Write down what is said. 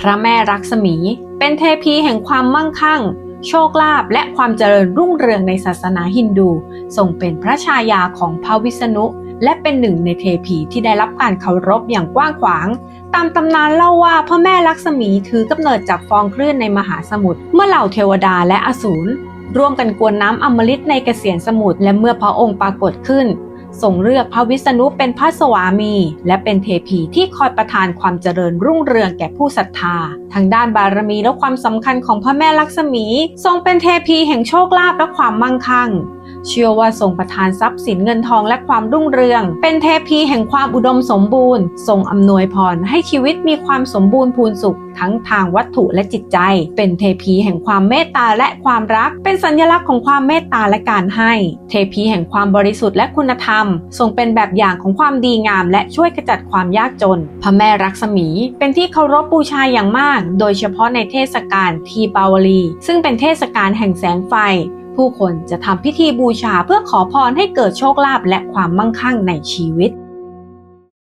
พระแม่รักษมี เป็นเทพีแห่งความมั่งคั่ง โชคลาภและความเจริญรุ่งเรืองในศาสนาฮินดูทรงเป็นพระชายาของพระวิษณุ และเป็นหนึ่งในเทพีที่ได้รับการเคารพอย่างกว้างขวาง ตามตำนานเล่าว่าพระแม่ลักษมีถือกำเนิดจากฟองคลื่นในมหาสมุทรเมื่อเหล่าเทวดาและอสูรร่วมกันกวนน้ำอมฤตในเกษียนสมุทรและเมื่อพระองค์ปรากฏขึ้น ทรงเลือกพระวิษณุเป็นพระสวามี และเป็นเทพีที่คอยประทานความเจริญรุ่งเรืองแก่ผู้ศรัทธา ทางด้านบารมีและความสำคัญของพระแม่ลักษมี ทรงเป็นเทพีแห่งโชคลาภและความมั่งคั่ง เชื่อว่าทรงประทานทรัพย์สินเงินทองและความรุ่งเรือง เป็นเทพีแห่งความอุดมสมบูรณ์ ทรงอำนวยพรให้ชีวิตมีความสมบูรณ์พูนสุข ทั้งทางวัตถุและจิตใจ เป็นเทพีแห่งความเมตตาและความรัก เป็นสัญลักษณ์ของความเมตตาและการให้ เทพีแห่งความบริสุทธิ์และคุณธรรม ทรงเป็นแบบอย่างของความดีงาม และช่วยขจัดความยากจน พระแม่รักษมี เป็นที่เคารพบูชาอย่างมาก โดยเฉพาะในเทศกาลทีปาวลี ซึ่งเป็นเทศกาลแห่งแสงไฟ ผู้คนจะทำพิธีบูชาเพื่อขอพรให้เกิดโชคลาภและความมั่งคั่งในชีวิต